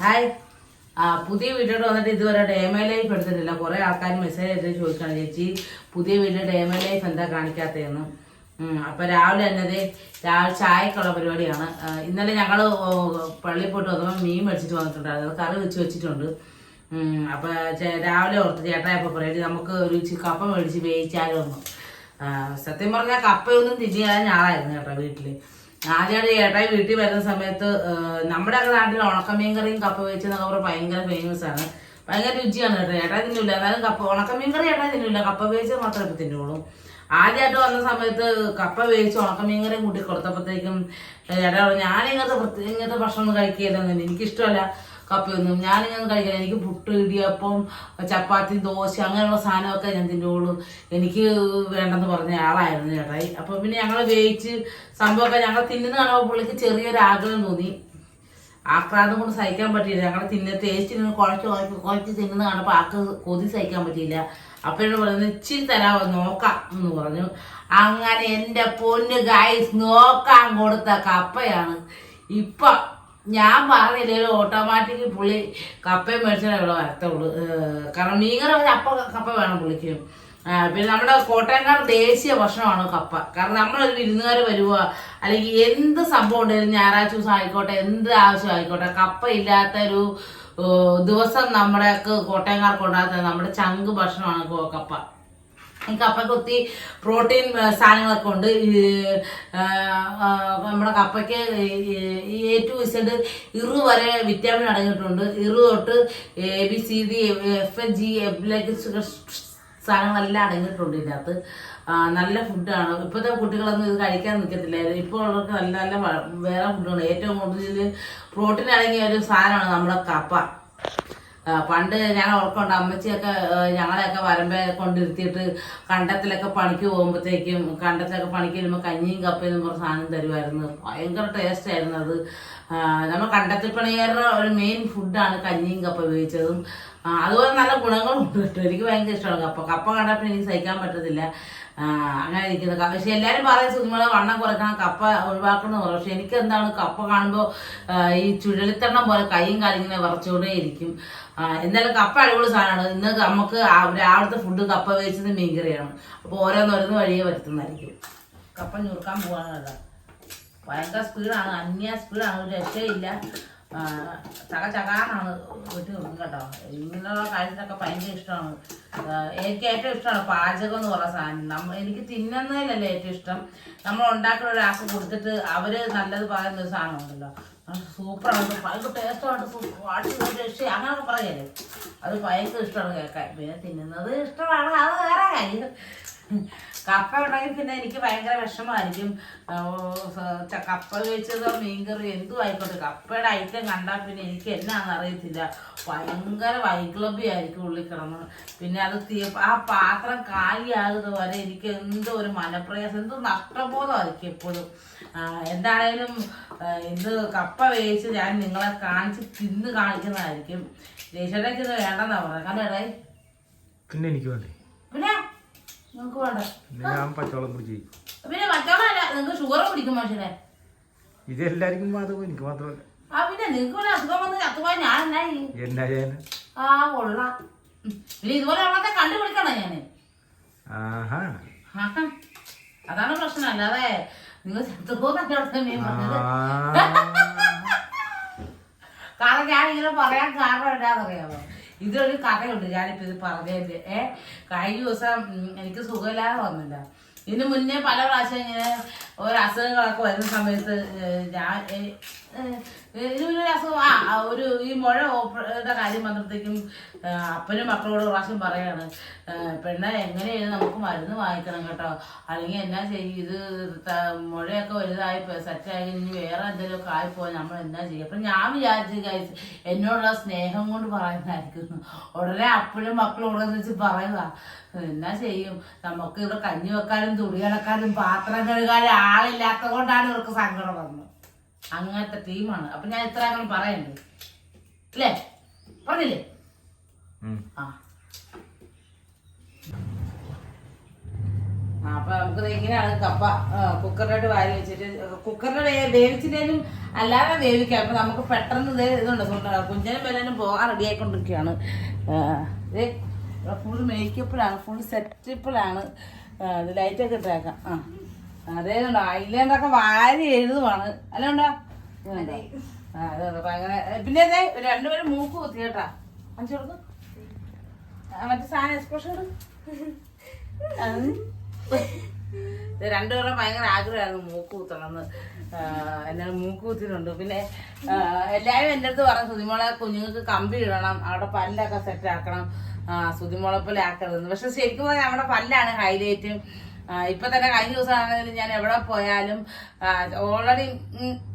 Hi. ആ പുതിയ വീഡിയോട്ട് വന്നിട്ട് ഇതുവരെ ഡേമ ലൈഫ് എടുത്തിട്ടില്ല. കുറെ ആൾക്കാർ മെസ്സേജ് അയച്ചിട്ട് ചോദിക്കണം ചേച്ചി പുതിയ വീഡിയോ ഡേമ ലൈഫ് എന്താ കാണിക്കാത്തതെന്ന്? അപ്പൊ രാവിലെ തന്നെ ദേ രാവിലെ ചായക്കുള്ള പരിപാടിയാണ്. ഇന്നലെ ഞങ്ങൾ പള്ളി പള്ളിയിൽ പോയിട്ട് വന്നപ്പോൾ മീൻ മേടിച്ചിട്ട് വന്നിട്ടുണ്ടായിരുന്നു. കറി വെച്ച് വെച്ചിട്ടുണ്ട്. അപ്പൊ രാവിലെ ഓർത്ത് ചേട്ടായപ്പോ പറയും നമുക്ക് ഒരു കപ്പ മേടിച്ച് വേവിച്ചാലോ സത്യം പറഞ്ഞാൽ കപ്പയൊന്നും തിരിയാതെ ഞാളായിരുന്നു ചേട്ടാ വീട്ടിൽ. ആദ്യമായിട്ട് ചേട്ടായി വീട്ടിൽ വരുന്ന സമയത്ത് നമ്മുടെ ഒക്കെ നാട്ടിൽ ഉണക്കമീൻ കറിയും കപ്പ വെച്ചെന്നൊക്കെ പറഞ്ഞാൽ ഭയങ്കര ഫേമസ് ആണ്. ഭയങ്കര രുചിയാണ് കേട്ടോ. ചേട്ടായി തിന്നില്ല എന്നാലും കപ്പ ഉണക്കമീൻ കറി ചേട്ടായി തിന്നില്ല കപ്പ വേവിച്ച് മാത്രമേ ഇപ്പം തിന്നുള്ളൂ. ആദ്യമായിട്ട് വന്ന സമയത്ത് കപ്പ വേവിച്ച് ഉണക്കമീൻ കറിയും കൂട്ടി കൊടുത്തപ്പോഴത്തേക്കും ചേട്ടാ പറഞ്ഞു ഞാൻ ഇങ്ങനത്തെ ഇങ്ങനത്തെ ഭക്ഷണം ഒന്നും കഴിക്കില്ലെന്ന് എനിക്കിഷ്ടമല്ല. കപ്പയൊന്നും. ഞാനിങ്ങനെ കഴിക്കില്ല എനിക്ക് പുട്ട് ഇടിയപ്പം ചപ്പാത്തി ദോശ അങ്ങനെയുള്ള സാധനമൊക്കെ ഞാൻ തിന്നുള്ളൂ എനിക്ക് വേണ്ടെന്ന് പറഞ്ഞ ആളായിരുന്നു ചേട്ടായി അപ്പോൾ പിന്നെ ഞങ്ങൾ വേവിച്ച് സംഭവമൊക്കെ ഞങ്ങൾ തിന്നുന്ന കാണുമ്പോൾ പുള്ളിക്ക് ചെറിയൊരു ആഗ്രഹം തോന്നി. ആക്രാന്തം കൊണ്ട് സഹിക്കാൻ പറ്റിയില്ല. ഞങ്ങൾ തിന്ന ടേസ്റ്റ് നിന്ന് കുഴച്ച് കുഴച്ച് കുഴച്ച് തിന്നുന്ന കാണുമ്പോൾ ആൾക്ക് കൊതി സഹിക്കാൻ പറ്റിയില്ല. അപ്പോഴാണ് പറയുന്നത് ഇച്ചിരി തരാമോ നോക്കാം എന്ന് പറഞ്ഞു. അങ്ങനെ എന്റെ പൊന്ന് ഗായ്സ് നോക്കാൻ കൊടുത്ത കപ്പയാണ്. ഇപ്പം ഞാൻ പറഞ്ഞില്ലേ ഓട്ടോമാറ്റിക് പുള്ളി കപ്പയും മേടിച്ചാൽ ഇവിടെ വരത്തുള്ളൂ. കാരണം മീൻകറി വെച്ചാൽ അപ്പ കപ്പ വേണം പുള്ളിക്ക്. പിന്നെ നമ്മുടെ കോട്ടയംകാർ ദേശീയ ഭക്ഷണമാണ് കപ്പ. കാരണം നമ്മളൊരു വിരുന്നുകാർ വരുക അല്ലെങ്കിൽ എന്ത് സംഭവം ഉണ്ടെങ്കിലും ഞായറാഴ്ച ദിവസം ആയിക്കോട്ടെ എന്ത് ആവശ്യം ആയിക്കോട്ടെ കപ്പ ഇല്ലാത്തൊരു ദിവസം നമ്മുടെ കോട്ടയംകാർക്ക് ഉണ്ടാകുന്നത് നമ്മുടെ ചങ്ക് ഭക്ഷണമാണ് കപ്പ. ഈ കപ്പയ്ക്ക് ഒത്തിരി പ്രോട്ടീൻ സാധനങ്ങളൊക്കെ ഉണ്ട്. നമ്മുടെ കപ്പയ്ക്ക് എ ടു ഇസഡ് ഇറു വരെ വിറ്റാമിൻ അടങ്ങിയിട്ടുണ്ട്. ഇറു തൊട്ട് A B C D F G എഫിലേക്ക് സാധനങ്ങളെല്ലാം അടങ്ങിയിട്ടുണ്ട് ഇതിനകത്ത്. നല്ല ഫുഡാണ്. ഇപ്പോഴത്തെ കുട്ടികളൊന്നും ഇത് കഴിക്കാൻ നിൽക്കത്തില്ല. ഇപ്പോൾ ഉള്ളവർക്ക് നല്ല നല്ല വേറെ ഫുഡാണ്. ഏറ്റവും കൂടുതൽ പ്രോട്ടീൻ അടങ്ങിയ ഒരു സാധനമാണ് നമ്മുടെ കപ്പ. പണ്ട് ഞാൻ ഓർക്കുണ്ട് അമ്മച്ചിയൊക്കെ ഞങ്ങളെയൊക്കെ വരമ്പെ കൊണ്ടിരുത്തിയിട്ട് കണ്ടത്തിലൊക്കെ പണിക്ക് പോകുമ്പോഴത്തേക്കും കണ്ടത്തിലൊക്കെ പണിക്ക് വരുമ്പോൾ കഞ്ഞിയും കപ്പയും പറഞ്ഞ സാധനം തരുമായിരുന്നു ഭയങ്കര ടേസ്റ്റ് ആയിരുന്നു അത്. നമ്മൾ കണ്ടത്തിൽ പണിയേറെ ഒരു മെയിൻ ഫുഡാണ് കഞ്ഞിയും കപ്പ ഉപയോഗിച്ചതും. അതുപോലെ നല്ല ഗുണങ്ങളുണ്ട് കേട്ടോ. എനിക്ക് ഭയങ്കര ഇഷ്ടമാണ് കപ്പ. കപ്പ കണ്ടപ്പോൾ എനിക്ക് സഹിക്കാൻ പറ്റത്തില്ല. അങ്ങനെ ഇരിക്കുന്നത് പക്ഷെ എല്ലാവരും പറയും സുഖങ്ങളെ വണ്ണം കുറയ്ക്കണം കപ്പ ഒഴിവാക്കണം എന്ന് പറയും. പക്ഷെ എനിക്ക് എന്താണ് കപ്പ കാണുമ്പോൾ ഈ ചുഴലിത്തണ്ണം പോലെ കൈയും കാലും ഇങ്ങനെ വിറച്ചുകൊണ്ടേ ഇരിക്കും. എന്തായാലും കപ്പ അടിപൊളി സാധനമാണ്. ഇന്ന് നമുക്ക് രാവിലത്തെ ഫുഡ് കപ്പ വേവിച്ചത് മീൻകറിയാണ്. അപ്പോൾ ഓരോന്നോരോന്ന് വഴിയെ വരുത്തുന്നതായിരിക്കും. കപ്പ ഞുറുക്കാൻ പോവാണ് ഭയങ്കര സ്പീഡാണ് അന്യ സ്പീഡാണ് ഒരു രക്ഷയില്ല ചക ചകാന്നാണ് വീട്ടിൽ നിന്നും കേട്ടോ. ഇങ്ങനെയുള്ള കാര്യത്തിലൊക്കെ ഭയങ്കര ഇഷ്ടമാണ്. എനിക്ക് ഏറ്റവും ഇഷ്ടമാണ് പാചകം എന്ന് പറയുന്ന സാധനം. നമ്മൾ എനിക്ക് തിന്നുന്നതിലല്ലേ ഏറ്റവും ഇഷ്ടം. നമ്മൾ ഉണ്ടാക്കുന്ന ഒരാൾക്ക് കൊടുത്തിട്ട് അവർ നല്ലത് പറയുന്ന ഒരു സാധനം ഉണ്ടല്ലോ. സൂപ്പറാണ് ഭയങ്കര ടേസ്റ്റായിട്ട് രക്ഷ അങ്ങനെയൊക്കെ പറയല്ലേ? അത് ഭയങ്കര ഇഷ്ടമാണ് കേൾക്കാൻ. പിന്നെ തിന്നുന്നത് ഇഷ്ടമാണ്. അത് വേറെ കാര്യം. കപ്പ ഉണ്ടെങ്കിൽ പിന്നെ എനിക്ക് ഭയങ്കര വിഷമമായിരിക്കും. കപ്പ വെച്ചതോ മീൻകറി എന്തോ ആയിക്കോട്ടെ. കപ്പയുടെ ഐറ്റം കണ്ടാൽ പിന്നെ എനിക്ക് എന്നാന്ന് അറിയത്തില്ല. ഭയങ്കര വൈക്ലബി ആയിരിക്കും ഉള്ളിൽ കിടന്ന്. പിന്നെ അത് തീ- ആ പാത്രം കാലിയാകുന്നത് വരെ എനിക്ക് എന്തോ ഒരു മനപ്രയാസം എന്തോ നഷ്ടബോധമായിരിക്കും എപ്പോഴും. എന്താണേലും എന്ത് ഇത് കപ്പ വേവിച്ച് ഞാൻ നിങ്ങളെ കാണിച്ച് തിന്ന് കാണിക്കുന്നതായിരിക്കും. ജയ്ഷേട്ടയ്ക്ക് ഇത് വേണ്ടെന്നാ പറഞ്ഞത്. കാരണം എടേ പിന്നെ എനിക്ക് വേണ്ടേ? പിന്നെ നിങ്ങൾക്ക് വേണ്ട. ഞാൻ പച്ചവെള്ളം കുടിച്ച് പിന്നെ മറ്റോളല്ല നിങ്ങൾക്ക് ഷുഗർ പിടിക്കും മനുഷ്യനെ. ഇത് എല്ലാവർക്കും ബാധകം എനിക്ക് മാത്രമല്ല. ആ പിന്നെ നിങ്ങൾക്ക് പിന്നെ അസുഖം വന്ന് ചത്തുപോയി ഞാൻ എന്നാ ചെയ്യും? എന്നാ ചെയ്യാൻ? ആ കൊള്ളാം. പിന്നെ ഇതുപോലെ കണ്ടുപിടിക്കണം ഞാൻ ആഹാ. അതാണ് പ്രശ്നം. അല്ലാതെ നിങ്ങൾ ചത്തുപോകുന്ന മീൻ പറഞ്ഞത് ആ. കാരണം ഞാൻ ഇങ്ങനെ പറയാൻ കാരണം എന്താണെന്നറിയാമോ ഇതൊരു കഥയുണ്ട്. ഞാനിപ്പോ ഇത് പറഞ്ഞതിന്റെ ഏ കഴിഞ്ഞ ദിവസം എനിക്ക് സുഖമില്ലാതെ വന്നില്ല. ഇതിന് മുന്നേ പല പ്രാവശ്യം ഇങ്ങനെ ഓരോ അസുഖങ്ങളൊക്കെ വരുന്ന സമയത്ത് ഞാൻ ഒരു അസുഖം ആ ഒരു ഈ മുഴ ഓപ്പറേഷന്റെ കാര്യം വന്നപ്പോഴത്തേക്കും അപ്പനും മക്കളോട് പ്രാവശ്യം പറയാണ് പെണ്ണ എങ്ങനെയാണ് നമുക്ക് മരുന്ന് വാങ്ങിക്കണം കേട്ടോ? അല്ലെങ്കിൽ എന്നാ ചെയ്യും? ഇത് മുഴയൊക്കെ വലുതായി സെറ്റായി ഇനി വേറെ എന്തെങ്കിലുമൊക്കെ ആയിപ്പോയി നമ്മൾ എന്നാ ചെയ്യും? അപ്പൊ ഞാൻ വിചാരിച്ചു guys, എന്നോടുള്ള സ്നേഹം കൊണ്ട് പറയുന്നതായിരിക്കുന്നു. ഉടനെ അപ്പഴും മക്കളും ഉടനെ വെച്ച് പറയുക എന്നാ ചെയ്യും? നമുക്ക് ഇവിടെ കഞ്ഞി വെക്കാനും തുണി കിടക്കാനും പാത്രം കഴുകാനും ആളില്ലാത്തത് കൊണ്ടാണ് ഇവർക്ക് സങ്കടം വന്നത്. അങ്ങനത്തെ ടീമാണ്. അപ്പൊ ഞാൻ ഇത്ര അങ്ങനെ പറയണ്ട് അല്ലേ? പറഞ്ഞില്ലേ. ആ. അപ്പൊ നമുക്ക് ഇങ്ങനെയാണ് കപ്പ കുക്കറിലോട്ട് വാരി വെച്ചിട്ട് കുക്കറിന് വേവിച്ചിട്ടേലും അല്ലാതെ വേവിക്കാം. അപ്പൊ നമുക്ക് പെട്ടെന്ന് ഇത് ഇതുണ്ട്. സ്വന്തം കുഞ്ഞനും വരാനും പോകാൻ റെഡി ആയിക്കൊണ്ടിരിക്കുകയാണ്. ഫുൾ മേക്കപ്പിലാണ് ഫുൾ സെറ്റപ്പിലാണ് ലൈറ്റൊക്കെ ഇട്ടേക്കാം. ആ. അതേ ഉണ്ടോ ഐലൻഡൊക്കെ വാരി എഴുതുവാണ്. അല്ല ഉണ്ടോ ആ അതുണ്ട് ഭയങ്കര പിന്നെ അതെ രണ്ടുപേരും മൂക്ക് കുത്തി കേട്ടാ. അഞ്ചു കൊടുക്കും. മറ്റേ സാധനം എക്സ്പ്രഷൻ രണ്ടുപേരും ഭയങ്കര ആഗ്രഹമായിരുന്നു മൂക്ക് കുത്തണമെന്ന്. എന്നെ മൂക്ക് കുത്തിയിട്ടുണ്ട്. പിന്നെ എല്ലാവരും എന്റെ അടുത്ത് പറഞ്ഞു സുതിമോളെ കുഞ്ഞുങ്ങൾക്ക് കമ്പി ഇടണം. അവിടെ പല്ലൊക്കെ സെറ്റ് ആക്കണം. സുതിമോളെ പോലെ ആക്കരുതെന്ന്. പക്ഷെ ശരിക്കും പറഞ്ഞാൽ നമ്മുടെ പല്ലാണ് ഹൈലൈറ്റ് ഇപ്പൊ തന്നെ കഴിഞ്ഞ ദിവസം ആണെങ്കിലും ഞാൻ എവിടെ പോയാലും ഓൾറെഡി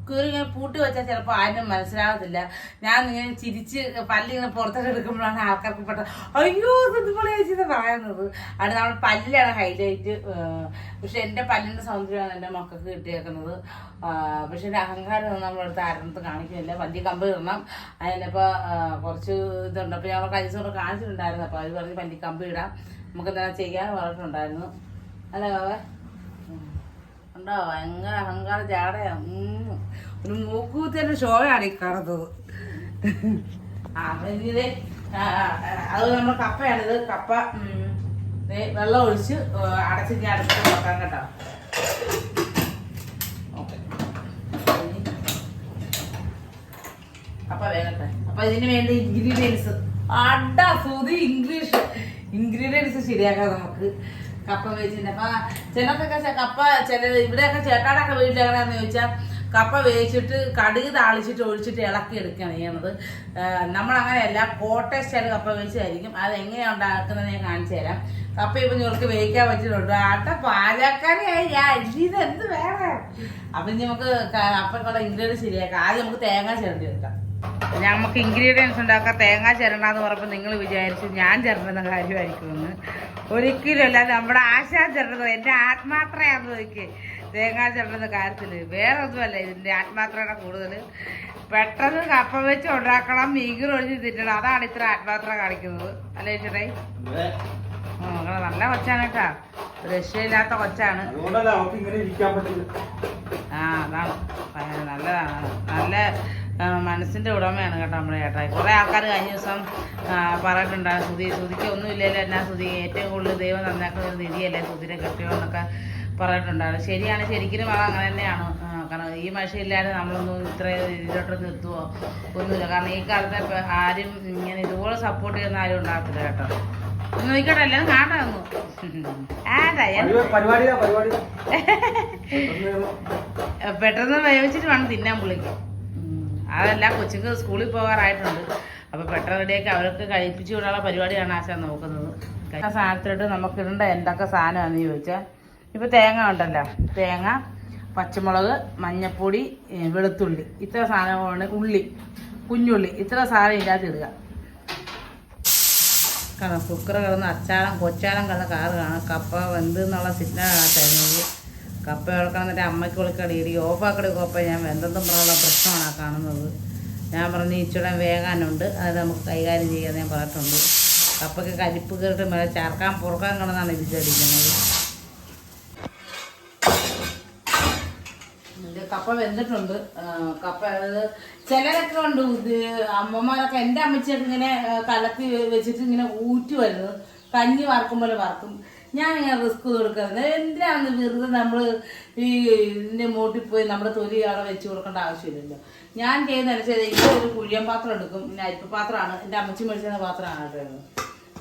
കീറി ഇങ്ങനെ പൂട്ടി വെച്ചാൽ ചിലപ്പോൾ ആരും മനസ്സിലാകത്തില്ല ഞാൻ ഇങ്ങനെ ചിരിച്ച് പല്ലിങ്ങനെ പുറത്തൊക്കെ എടുക്കുമ്പോഴാണ് ആൾക്കാർക്ക് പെട്ടെന്ന് അയ്യോ ഇതുപോലെ ചേച്ചി പറയുന്നത്. അത് നമ്മുടെ പല്ലിലാണ് ഹൈലൈറ്റ് പക്ഷെ എന്റെ പല്ലിന്റെ സൗന്ദര്യമാണ് എന്റെ മക്കൾക്ക് കിട്ടിയേക്കുന്നത്. പക്ഷെ എന്റെ അഹങ്കാരം നമ്മളടുത്ത് ആരുടെ കാണിക്കുന്നില്ല. വലിയ കമ്പ് ഇടണം. അതിനിപ്പോൾ കുറച്ച് ഇതുണ്ട്. അപ്പോൾ ഞങ്ങൾ കഴിഞ്ഞ കാണിച്ചിട്ടുണ്ടായിരുന്നു. അപ്പോൾ അവർ പറഞ്ഞ് വലിയ കമ്പ് ഇടാം. നമുക്ക് എന്താ ചെയ്യാൻ പറഞ്ഞിട്ടുണ്ടായിരുന്നു. അല്ലേ ബാബേ. ഉണ്ടോ ഭയങ്കര അഹങ്കാര ചാടയാ. ഒരു മൂക്കൂത്തിന്റെ ഷോയാണ് ഈ കാണുന്നത്. ആ, അത് നമ്മുടെ കപ്പ ഉം, ദേ വെള്ളം ഒഴിച്ച് അടച്ച് ഞാൻ അടുത്ത് നോക്കാം കേട്ടോ. ഓക്കെ. അപ്പൊ വേഗട്ടെ. അപ്പൊ ഇതിന് വേണ്ട ഇൻഗ്രീഡിയൻസ് അഡ സുതി ഇംഗ്ലീഷ് ഇൻഗ്രീഡിയൻസ് ശരിയാക്കാം നമുക്ക്. കപ്പ വേവിച്ചിട്ട് അപ്പൊ ചിലർക്കൊക്കെ ചെ- കപ്പ ചില ഇവിടെയൊക്കെ ചേട്ടാടൊക്കെ വീട്ടിൽ എങ്ങനെയാന്ന് ചോദിച്ചാൽ കപ്പ വേവിച്ചിട്ട് കടുക് താളിച്ചിട്ട് ഒഴിച്ചിട്ട് ഇളക്കി എടുക്കുകയാണ് ചെയ്യണത് നമ്മളങ്ങനെയല്ല കോട്ടയ സ്റ്റൈൽ കപ്പ വേവിച്ചതായിരിക്കും. അത് എങ്ങനെയാണ് ഉണ്ടാക്കുന്നത് ഞാൻ കാണിച്ചു തരാം. കപ്പ ഇപ്പം ഞങ്ങൾക്ക് വേവിക്കാൻ പറ്റുന്നുണ്ട് ആട്ട പാചകക്കാരിയായി ഞാൻ ഇത് എന്ത് വേറെ? അപ്പം നമുക്ക് കപ്പക്കുള്ള ഇൻഗ്രീഡിയൻസ് ശരിയാക്കാം. ആദ്യം നമുക്ക് തേങ്ങ ചിരണ്ടി എടുക്കാം. നമുക്ക് ഇൻഗ്രീഡിയൻസ് ഉണ്ടാക്കാൻ തേങ്ങ ചിരണ്ടാന്ന് പറഞ്ഞപ്പോൾ നിങ്ങൾ വിചാരിച്ചു ഞാൻ ചിരണ്ടുന്ന കാര്യമായിരിക്കുമെന്ന് ഒരിക്കലും അല്ല നമ്മുടെ ആശാ ചിരണ്ടത് എന്റെ ആത്മാത്രയാണെന്ന് നോക്കി തേങ്ങ ചിരണ്ടുന്ന കാര്യത്തിൽ വേറെ ഒന്നുമല്ല ഇതിന്റെ ആത്മാത്രയുടെ കൂടുതൽ പെട്ടെന്ന് കപ്പ വെച്ച് ഉണ്ടാക്കണം മീഗർ ഒഴിച്ച് തിന്നണം. അതാണ് ഇത്ര ആത്മാത്ര കാണിക്കുന്നത്. അല്ലേ ചേട്ടേ? നിങ്ങളെ നല്ല കൊച്ചാണ് കേട്ടാ. രക്ഷയില്ലാത്ത കൊച്ചാണ്. ആ അതാണ്. നല്ലതാണ് നല്ല ആ, മനസ്സിന്റെ ഉടമയാണ് കേട്ടോ നമ്മുടെ ചേട്ടായി കുറേ ആൾക്കാർ കഴിഞ്ഞ ദിവസം പറഞ്ഞിട്ടുണ്ട് സുതി സുധി സുധിക്ക് ഒന്നുമില്ലല്ലോ എന്നാ സുധി ഏറ്റവും കൂടുതൽ ദൈവം നന്നാക്കുന്ന ഒരു നിധിയല്ലേ സുധിനെ കെട്ടിയോ എന്നൊക്കെ പറഞ്ഞിട്ടുണ്ടായിരുന്നു. ശരിയാണ് ശരിക്കും അത് അങ്ങനെ തന്നെയാണ്. കാരണം ഈ മനുഷ്യയില്ലാതെ നമ്മളൊന്നും ഇത്ര ഇതിലോട്ടൊന്നും എത്തുവോ ഒന്നുമില്ല. കാരണം ഈ കാലത്ത് ആരും ഇങ്ങനെ ഇതുപോലെ സപ്പോർട്ട് ചെയ്യുന്ന ആരും ഉണ്ടാകത്തില്ല കേട്ടോ. നോക്കട്ടെ എല്ലാവരും കാണാൻ തന്നു പെട്ടെന്ന് വേവിച്ചിട്ട് വേണം തിന്നാൻ പുള്ളിക്ക്. അതല്ല കൊച്ചുങ്ങൾ സ്കൂളിൽ പോകാറായിട്ടുണ്ട്. അപ്പൊ പെട്ടെന്ന് റെഡിയാക്കി അവർക്ക് കഴിപ്പിച്ചു വിടാനുള്ള പരിപാടിയാണ് ആശാൻ നോക്കുന്നത്. ആ സാധനത്തിലിട്ട് നമുക്ക് എന്തൊക്കെ സാധനമാണെന്ന് ചോദിച്ചാൽ ഇപ്പൊ തേങ്ങ ഉണ്ടല്ലോ. തേങ്ങ പച്ചമുളക് മഞ്ഞപ്പൊടി വെളുത്തുള്ളി. ഇത്ര സാധനമാണ് ഉള്ളി കുഞ്ഞുള്ളി. ഇത്ര സാധനം ഇല്ലാതെ ഇടുക. കാരണം കിടന്ന് അച്ചാരം കൊച്ചാരം കിടന്ന കാറ് കാണാം. കപ്പ വെന്ത് എന്നുള്ള സിഗ്നലാണ് തരുന്നത് കപ്പ വിളക്കണം എന്നിട്ട് അമ്മയ്ക്ക് വിളിക്കണം ഇടി ഓഫാക്കടി കോപ്പ ഞാൻ എന്തെന്തും പറയാനുള്ള പ്രശ്നമാണ് കാണുന്നത്. ഞാൻ പറഞ്ഞു ഇച്ചിടെ വേകാനുണ്ട് അത് നമുക്ക് കൈകാര്യം ചെയ്യാൻ ഞാൻ പറഞ്ഞിട്ടുണ്ട്. കപ്പയ്ക്ക് കരിപ്പ് കയറിട്ട് മേലെ ചേർക്കാൻ പുറക്കാൻ കിടന്നാണ് വിചാരിക്കുന്നത് കപ്പ വെന്തിട്ടുണ്ട്. കപ്പ ചിലരൊക്കെ ഉണ്ട് അമ്മമാരൊക്കെ എന്റെ അമ്മച്ചിയൊക്കെ ഇങ്ങനെ കലത്തി വെച്ചിട്ട് ഇങ്ങനെ ഊറ്റി വരുന്നത് കഞ്ഞി പോലെ വറക്കും. ഞാൻ ഇങ്ങനെ റിസ്ക് കൊടുക്കുന്നത് എന്തിനാണ് വെറുതെ നമ്മൾ ഈ ഇതിന്റെ മൂട്ടിൽ പോയി നമ്മുടെ തൊലി അവിടെ വെച്ച് കൊടുക്കേണ്ട ആവശ്യമില്ലല്ലോ. ഞാൻ ചെയ്യുന്ന വെച്ചാൽ ഇത് ഒരു കുഴിയൻ പാത്രം എടുക്കും. പിന്നെ അരിപ്പ് പാത്രമാണ്. എന്റെ അമ്മച്ചി മേടിച്ചിരുന്ന പാത്രമാണ് കേട്ടോ.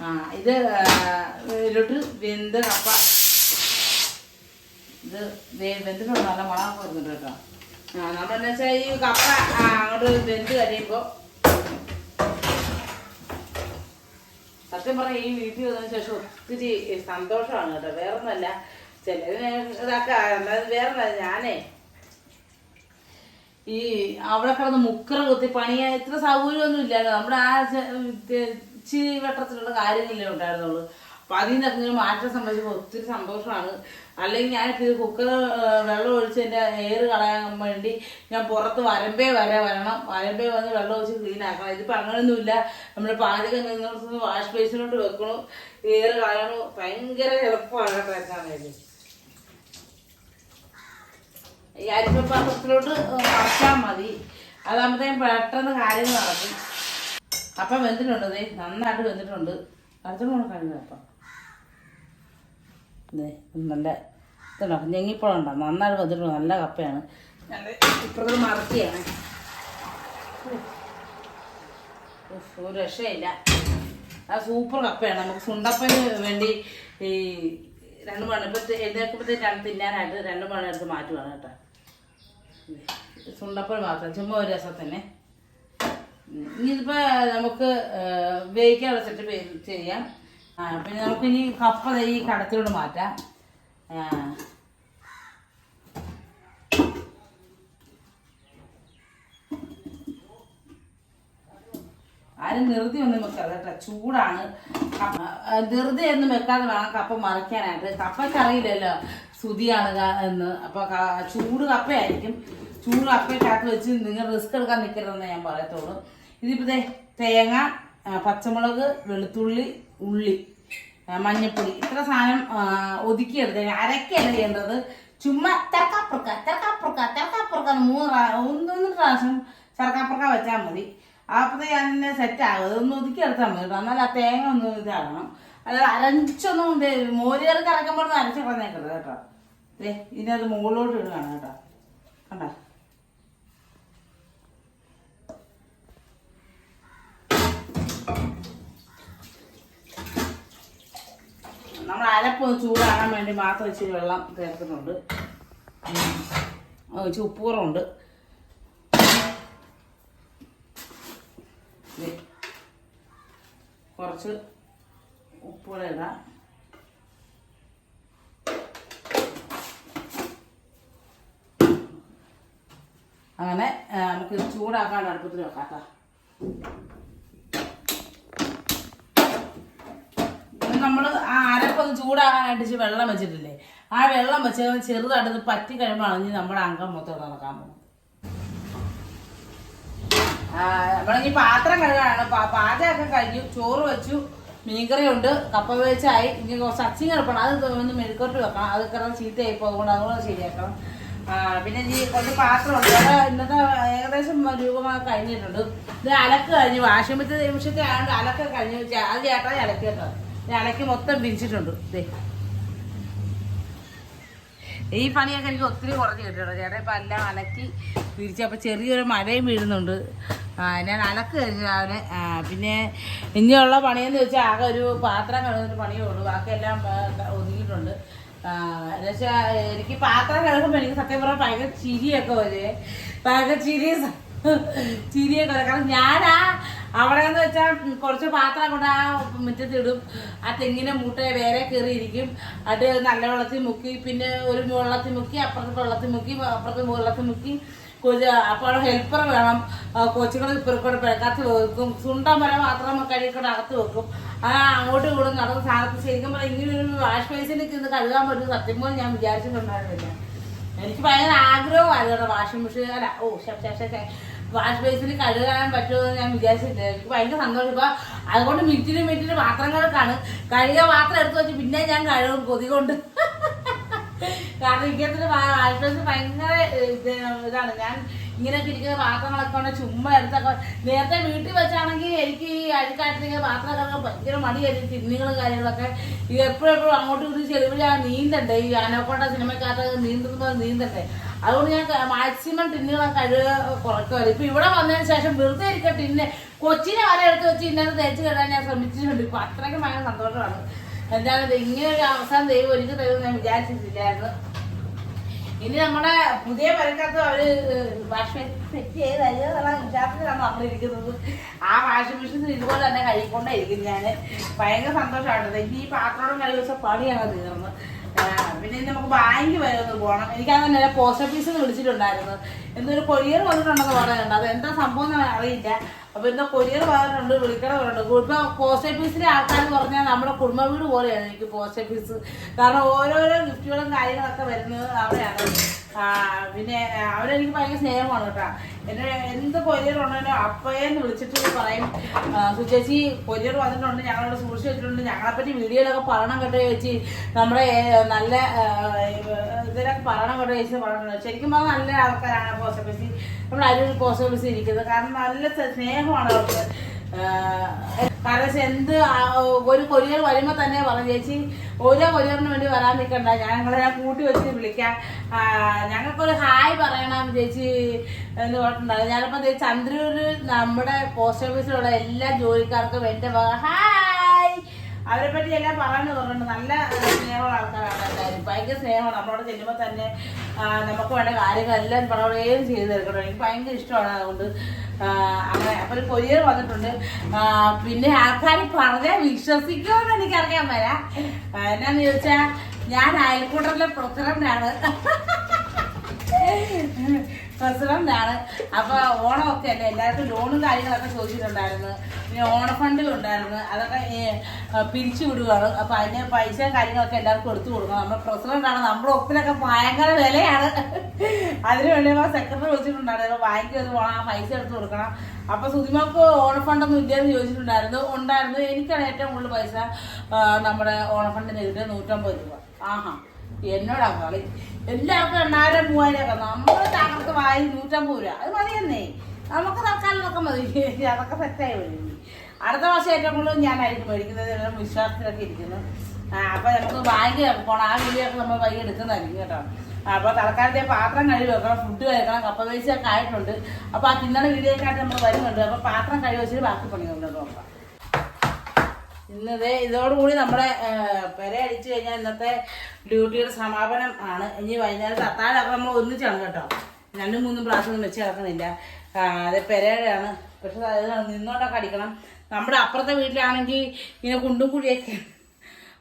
ആ ഇത് ഇതിലോട്ട് വെന്ത് കപ്പ ഇത് വെന്തിട്ടുണ്ട്. നല്ല മണം വരുന്നുണ്ട് കേട്ടോ. ആ നമ്മളെന്ന് വെച്ചാൽ ഈ കപ്പ അങ്ങോട്ട് വെന്ത് കഴിയുമ്പോൾ സത്യം പറഞ്ഞാൽ ഈ വീട്ടിൽ വന്നതിന് ശേഷം ഒത്തിരി സന്തോഷമാണ് കേട്ടോ. വേറെ ഒന്നല്ല ചിലതിന് വേറെ ഞാനേ ഈ അവിടെ കിടന്ന് മുക്കറ കുത്തി പണിയാൻ ഇത്ര സൗകര്യമൊന്നും ഇല്ലായിരുന്നു. നമ്മുടെ ആ ചിരി വെട്ടത്തിലുള്ള കാര്യങ്ങളിലേ ഉണ്ടായിരുന്നുള്ളൂ. അപ്പൊ അതിൽ നിന്നൊക്കെ ഇങ്ങനെ മാറ്റം സംബന്ധിച്ചപ്പോൾ ഒത്തിരി സന്തോഷമാണ്. അല്ലെങ്കിൽ ഞാൻ ഇത് കുക്കർ വെള്ളം ഒഴിച്ച് എന്റെ എയർ കളയാൻ വേണ്ടി ഞാൻ പുറത്ത് വരമ്പേ വരെ വരണം. വരമ്പേ വന്ന് വെള്ളം ഒഴിച്ച് ക്ലീൻ ആക്കണം. ഇതിപ്പോൾ അങ്ങനെയൊന്നുമില്ല നമ്മൾ പാചകം നിങ്ങൾ വാഷ് ബേസിനോട്ട് വെക്കണു. എയർ കളയണു. ഭയങ്കര എളുപ്പമാണ് കേട്ടോ വേണ്ടി. ഈ അരിപ്പ പാത്രത്തിലോട്ട് മതി. അതാകുമ്പോഴത്തേക്കും പെട്ടെന്ന് കാര്യങ്ങൾ നടക്കും. അപ്പം വെന്തിട്ടുണ്ട് ദേ. നന്നായിട്ട് വെന്തിട്ടുണ്ട്. അടുത്ത കഴിഞ്ഞ അപ്പം. നല്ല ഇതുണ്ടോ? ഞെങ്ങിപ്പഴം ഉണ്ടോ നന്നായിട്ട് വന്നിട്ടു നല്ല കപ്പയാണ്. ഇപ്പുറത്ത് മറക്കുകയാണ് ഒരു രക്ഷയില്ല. ആ സൂപ്പർ കപ്പയാണ്. നമുക്ക് സുണ്ടപ്പന് വേണ്ടി ഈ രണ്ട് മണി ഇപ്പം എഴുന്നേൽക്കുമ്പോഴത്തേക്ക് രണ്ട് തിന്നാനായിട്ട് രണ്ട് മണി എടുത്ത് മാറ്റുവാണ് കേട്ടോ. സുണ്ടപ്പൻ മാത്രം ചുമ്മാ ഒരു രസത്തിന്. ഇനി ഇനിയിപ്പോൾ നമുക്ക് വേവിക്കാനുള്ള സെറ്റ് ചെയ്യാം. പിന്നെ നമുക്കിനി കപ്പ ഈ കടത്തിലോട് മാറ്റാം. ആരും ധൃതി ഒന്നും വെക്കാതെ കേട്ടോ ചൂടാണ്. ധൃതി ഒന്നും വെക്കാതെ വേണം കപ്പ മറിക്കാനായിട്ട്. കപ്പയ്ക്ക് അറിയില്ലല്ലോ സുതിയാണ് എന്ന്. അപ്പൊ ചൂട് കപ്പയായിരിക്കും. ചൂട് കപ്പയ്ക്കകത്ത് വെച്ച് നിങ്ങൾ റിസ്ക് എടുക്കാൻ നിൽക്കരുതെന്ന് ഞാൻ പറയത്തുള്ളൂ. ഇതിപ്പോ തേങ്ങ പച്ചമുളക് വെളുത്തുള്ളി ഉള്ളി മഞ്ഞപ്പൊടി ഇത്ര സാധനം ഒതുക്കിയെടുത്ത് അരക്കല്ല ചെയ്യേണ്ടത്? ചുമ്മാ തിരക്കാപ്പുറക്ക തിരക്കാപ്പുറക്ക എന്ന് മൂന്ന് ഒന്നും ഒന്നൊന്ന് പ്രാവശ്യം ചെറുക്കാപ്പുറക്ക വെച്ചാൽ മതി. അപ്പോഴത്തേക്ക് ഞാൻ തന്നെ സെറ്റ് ആകും അതൊന്ന് ഒതുക്കി എടുത്താൽ മതി കേട്ടോ. എന്നാൽ ആ തേങ്ങ ഒന്ന് ഇതാകണം. അത് അരഞ്ചൊന്നും ഉണ്ട് മോരുകറി കറക്കുമ്പോൾ അരച്ച് കളഞ്ഞേക്കരുത് കേട്ടോ. ദേ ഇനി അത് മുകളിലോട്ട് ഇടുകയാണ് കേട്ടോ. കണ്ടോ? നമ്മൾ അരപ്പൊന്ന് ചൂടാകാൻ വേണ്ടി മാത്രം ഇച്ചിരി വെള്ളം ചേർക്കുന്നുണ്ട്. ഇച്ചിരി ഉപ്പ് ദേ. കുറച്ച് ഉപ്പുകൂടെ ഇടാം. അങ്ങനെ നമുക്ക് ചൂടാക്കാണ്ട് അടുപ്പത്തിൽ വെക്കാം കേട്ടോ നമ്മൾ അരപ്പൊന്ന് ചൂടാകാനായിട്ട് വെള്ളം വെച്ചിട്ടില്ലേ? ആ വെള്ളം വെച്ച് ചെറുതായിട്ട് പറ്റി കഴിയുമ്പോഴാണ് ഇനി നമ്മുടെ അംഗം മൊത്തം നടക്കാൻ പോകുന്നത് നമ്മളിനി പാത്രം കഴുകാനാണ്. പാചകമൊക്കെ കഴിഞ്ഞു. ചോറ് വെച്ചു. മീൻകറി ഉണ്ട് കപ്പ വേച്ചായി ഇനി കുറച്ച് അച്ചിങ് കിടപ്പണം അത് ഒന്ന് മെഴുക്കോട്ട് വെക്കണം. അത് കിടന്ന് ചീത്തയായിപ്പോൾ അതുകൊണ്ട് അതുകൊണ്ട് ശരിയാക്കണം. പിന്നെ ഈ കുറച്ച് പാത്രമുണ്ട്. അത് ഇന്നത്തെ ഏകദേശം രൂപമൊക്കെ കഴിഞ്ഞിട്ടുണ്ട്. ഇത് അലക്ക് കഴിഞ്ഞു. വാഷിംഗ് മെഷീൻ നിമിഷത്തെ ആയതുകൊണ്ട് അലക്ക് കഴിഞ്ഞു. അത് ചേട്ടാ അലക്കി അലക്കി മൊത്തം പിരിച്ചിട്ടുണ്ട് ഈ പണിയൊക്കെ എനിക്ക് ഒത്തിരി കുറഞ്ഞ് കിട്ടിട്ടോ ചേട്ടാ ഇപ്പം എല്ലാം അലക്കി പിരിച്ചപ്പോൾ ചെറിയൊരു മഴയും വീഴുന്നുണ്ട്. ഞാൻ അലക്ക് കഴിഞ്ഞു രാവിലെ പിന്നെ ഇനിയുള്ള പണിയെന്ന് വെച്ചാൽ ആകെ ഒരു പാത്രം കഴുകുന്നൊരു പണിയേ ഉള്ളൂ. ബാക്കിയെല്ലാം ഒതുങ്ങിയിട്ടുണ്ട്. എന്നുവെച്ചാൽ എനിക്ക് പാത്രം കഴുകുമ്പോൾ എനിക്ക് സത്യം പറഞ്ഞാൽ ഭയങ്കര ചിരിയൊക്കെ വരെ. ഭയങ്കര ചിരി ചിരിയൊക്കെ വരും. കാരണം ഞാനാ അവിടെ എന്ന് വെച്ചാൽ കുറച്ച് പാത്രം കൊണ്ട് ആ മുറ്റത്തിടും ആ തെങ്ങിനെ മൂട്ട വേറെ കയറിയിരിക്കും. അത് നല്ല വെള്ളത്തിൽ മുക്കി പിന്നെ ഒരു വെള്ളത്തിൽ മുക്കി അപ്പുറത്ത് വെള്ളത്തിൽ മുക്കി അപ്പുറത്ത് വെള്ളത്തിൽ മുക്കി കൊച്ച് അപ്പോൾ ഹെൽപ്പർ വേണം. കൊച്ചുകൾ ഇപ്പുറക്കൂടെ പിഴക്കാത്ത വെക്കും. സുണ്ടം വരെ മാത്രം കഴിക്കൂടെ അകത്ത് വെക്കും. ആ അങ്ങോട്ടും ഇങ്ങോട്ടും നടന്ന സാധനത്തിൽ ശരിക്കും പറഞ്ഞാൽ ഇങ്ങനെ ഒരു വാഷ് ബേസിനൊക്കെ ഇന്ന് കഴുകാൻ പറ്റും സത്യം പോലും ഞാൻ വിചാരിച്ചിട്ടുണ്ടായിരുന്നില്ല. എനിക്ക് ഭയങ്കര ആഗ്രഹമായിരുന്നു കേട്ടോ വാഷിംഗ് മെഷീൻ അല്ല ഓ വാഷ് ബേസിൽ കഴുകാൻ പറ്റുമെന്ന് ഞാൻ വിചാരിച്ചിട്ടില്ല. എനിക്ക് ഭയങ്കര സന്തോഷം. ഇപ്പൊ അതുകൊണ്ട് മിനിറ്റിന് മിനിറ്റിന് പാത്രങ്ങൾക്കാണ് കഴുകിയ പാത്രം എടുത്തു വെച്ച് പിന്നെ ഞാൻ കഴുകും കൊതി കൊണ്ട്. കാരണം ഇങ്ങനത്തെ വാഷ് ബേസ് ഭയങ്കര ഇതാണ്. ഞാൻ ഇങ്ങനെയൊക്കെ ഇരിക്കുന്ന പാത്രങ്ങളൊക്കെ ഉണ്ട് ചുമ്മാ എടുത്തൊക്കെ നേരത്തെ വീട്ടിൽ വെച്ചാണെങ്കിൽ എനിക്ക് ഈ അഴുക്കായിട്ടിരിക്കുന്ന പാത്രം കഴുകാൻ ഭയങ്കര മടിയായിരുന്നു തിന്നുകളും കാര്യങ്ങളൊക്കെ. ഇത് എപ്പോഴും എപ്പോഴും അങ്ങോട്ടും ഇങ്ങോട്ടും ഞാൻ നീന്തണ്ടേ ഈ അനോക്കോട്ട സിനിമക്കാരൊക്കെ നീന്തുമ്പോൾ നീന്തണ്ടേ. അതുകൊണ്ട് ഞാൻ മാക്സിമം ടിന്നുകളൊക്കെ കഴുക കുറയ്ക്കുമല്ലോ ഇപ്പൊ ഇവിടെ വന്നതിന് ശേഷം വെറുതെ ഇരിക്കുക ടിന്നെ കൊച്ചിനെ വരെ എടുത്ത് വെച്ച് ഇന്നത് തേച്ച് കിടാൻ ഞാൻ ശ്രമിച്ചിട്ടുണ്ട്. ഇപ്പൊ അത്രയ്ക്ക് ഭയങ്കര സന്തോഷമാണ്. എന്താണ് ഇങ്ങനെ ഒരു അവസാനം ദൈവം ഒരുക്കി തരുമെന്ന് ഞാൻ വിചാരിച്ചിട്ടില്ലായിരുന്നു. ഇനി നമ്മുടെ പുതിയ പരക്കത്ത് അവർ വാഷ് സെറ്റ് ചെയ്ത് അതിനുള്ള വിശ്വാസത്തിലാണ് നമ്മളിരിക്കുന്നത് ആ വാഷിംഗ് മെഷീൻ ഇതുപോലെ തന്നെ കഴിക്കൊണ്ടായിരിക്കും ഞാൻ ഭയങ്കര സന്തോഷമാണ് ഇനി ഈ പാത്രോടും കഴിഞ്ഞ ദിവസം പണിയാണ് തീർന്നത് പിന്നെ നമുക്ക് ബാങ്ക് വരെ ഒന്ന് പോകണം എനിക്കങ്ങനെ പോസ്റ്റ് ഓഫീസിൽ നിന്ന് വിളിച്ചിട്ടുണ്ടായിരുന്നു. എന്തൊരു കൊറിയർ വന്നിട്ടുണ്ടെന്ന് പറയുന്നുണ്ട് അത് എന്താ സംഭവം എന്ന് അറിയില്ല. അപ്പൊ ഇന്ന് കൊറിയർ വന്നിട്ടുണ്ട്. വിളിക്കണവരുണ്ട് ഇപ്പൊ പോസ്റ്റ് ഓഫീസിലെ ആൾക്കാർ പറഞ്ഞാൽ നമ്മുടെ കുടുംബ വീട് പോലെയാണ് എനിക്ക് പോസ്റ്റ് ഓഫീസ് കാരണം ഓരോരോ ഗിഫ്റ്റുകളും കാര്യങ്ങളൊക്കെ വരുന്നത് അവിടെയാണ്. പിന്നെ അവരെനിക്ക് ഭയങ്കര സ്നേഹമാണ് കേട്ടോ. എന്നെ എന്ത് കൊരിയർ ഉണ്ടെങ്കിലും അപ്പയെന്ന് വിളിച്ചിട്ട് പറയും. സുചേച്ചി കൊരിയർ വന്നിട്ടുണ്ട് ഞങ്ങളോട് സൂക്ഷിച്ച് വെച്ചിട്ടുണ്ട്. ഞങ്ങളെപ്പറ്റി വീഡിയോയിലൊക്കെ പറയണം കേട്ടോ ചേച്ചി. നമ്മുടെ നല്ല ഇതിലൊക്കെ പറയണം കേട്ടോ ചേച്ചി പറഞ്ഞിട്ടുണ്ട്. ശരിക്കും പറഞ്ഞാൽ നല്ല ആൾക്കാരാണ് പോസ്റ്റ് ഓഫീസിൽ നമ്മുടെ അരൂർ പോസ്റ്റ് ഓഫീസിൽ ഇരിക്കുന്നത്. കാരണം നല്ല സ- സ്നേഹമാണ് അവർക്ക്. കാരണം എന്ത് ഒരു കൊരിയർ വരുമ്പോൾ തന്നെ പറഞ്ഞു ചേച്ചി ഓരോ കൊരിയറിന് വേണ്ടി വരാൻ നിൽക്കണ്ട ഞങ്ങളെ ഞാൻ കൂട്ടി വെച്ച് വിളിക്കാം. ഞങ്ങൾക്കൊരു ഹായ് പറയണം ചേച്ചി എന്ന് പറഞ്ഞിട്ടുണ്ടായിരുന്നു ഞാനിപ്പോൾ ദേ ചന്ദ്രൂര് നമ്മുടെ പോസ്റ്റ് ഓഫീസിലുള്ള എല്ലാ ജോലിക്കാർക്കും എന്റെ ഹായ്! അവരെ പറ്റി എല്ലാം പറയാൻ പറഞ്ഞിട്ടുണ്ട് നല്ല സ്നേഹമുള്ള ആൾക്കാരാണ് എല്ലാവരും. ഭയങ്കര സ്നേഹമാണ്. നമ്മളോട് ചെല്ലുമ്പോൾ തന്നെ നമുക്ക് വേണ്ട കാര്യങ്ങളെല്ലാം പറയുകയും ചെയ്തു തീർക്കണം. എനിക്ക് ഭയങ്കര ഇഷ്ടമാണ് അതുകൊണ്ട്. അങ്ങനെ അപ്പൊ കൊരിയർ വന്നിട്ടുണ്ട്. പിന്നെ ആൾക്കാർ പറഞ്ഞാൽ വിശ്വസിക്കുമെന്ന് എനിക്കറിയാൻ വരാ എന്നാന്ന് ചോദിച്ചാൽ ഞാൻ അയൽക്കൂട്ടത്തിലെ പ്രസിഡന്റാണ്. പ്രസിഡന്റാണ്. അപ്പൊ ഓണമൊക്കെ അല്ലേ? എല്ലാവർക്കും ലോണും കാര്യങ്ങളൊക്കെ ചോദിച്ചിട്ടുണ്ടായിരുന്നു. പിന്നെ ഓണ ഫണ്ട് ഉണ്ടായിരുന്നു അതൊക്കെ പിരിച്ചു വിടുകയാണ്. അപ്പൊ അതിന് പൈസ കാര്യങ്ങളൊക്കെ എല്ലാവർക്കും എടുത്തു കൊടുക്കണം. നമ്മുടെ പ്രസിഡന്റാണ്. നമ്മുടെ ഒപ്പിലൊക്കെ ഭയങ്കര വിലയാണ്. അതിനു വേണ്ടി സെക്രട്ടറി വിളിച്ചിട്ടുണ്ടായിരുന്നു. ബാങ്കിൽ അത് പോകണം പൈസ എടുത്തു കൊടുക്കണം. അപ്പൊ സുധിമാക്ക് ഓണ ഫണ്ടൊന്നും ഇല്ലെന്ന് ചോദിച്ചിട്ടുണ്ടായിരുന്നു. ഉണ്ടായിരുന്നു. എനിക്കാണ് ഏറ്റവും കൂടുതൽ പൈസ നമ്മുടെ ഓണ ഫണ്ടിന് കിട്ടിയത് നൂറ്റമ്പത് രൂപ. ആഹാ. എന്നോടാ കളി എല്ലാവർക്കും എണ്ണായിരം മൂവായിരം നമ്മൾ താങ്കൾക്ക് വായി നൂറ്റമ്പത് രൂപ. അത് മതിയെന്നേ. നമുക്ക് തൽക്കാലം ഇതൊക്കെ മതി അതൊക്കെ സെറ്റായി വരും അടുത്ത മാസം ഏറ്റവും കൂടുതൽ ഞാനായിരിക്കും മേടിക്കുന്നത്. എല്ലാം വിശ്വാസത്തിലൊക്കെ ഇരിക്കുന്നു. അപ്പൊ നമുക്ക് ബാങ്കിൽ പോണം. ആ വീഡിയോ ഒക്കെ നമ്മൾ വൈകി എടുക്കുന്നതായിരിക്കും കേട്ടോ. അപ്പൊ തൽക്കാലത്തെ പാത്രം കഴുകി വെക്കണം ഫുഡ് കഴിക്കണം കപ്പ പൈസ ഒക്കെ ആയിട്ടുണ്ട്. അപ്പൊ ആ തിന്നണ വീഡിയോ ഒക്കെ നമ്മൾ വരുന്നുണ്ട്. അപ്പൊ പാത്രം കഴുകി വെച്ചിട്ട് ബാക്കി പണി നോക്കാം. ഇന്നതെ ഇതോടുകൂടി നമ്മുടെ പെര അടിച്ചു കഴിഞ്ഞാൽ ഇന്നത്തെ ഡ്യൂട്ടിയുടെ സമാപനം ആണ്. ഇനി വൈകുന്നേരം തത്താഴൊക്കെ നമ്മൾ ഒന്നിച്ചാണ് കേട്ടോ. രണ്ടും മൂന്നും പ്രാവശ്യം വെച്ച് കിടക്കുന്നില്ല അത് പെരയുടെയാണ്. പക്ഷെ അത് നിന്നോണ്ടൊക്കെ അടിക്കണം. നമ്മുടെ അപ്പുറത്തെ വീട്ടിലാണെങ്കിൽ ഇങ്ങനെ കുണ്ടും കുഴിയൊക്കെ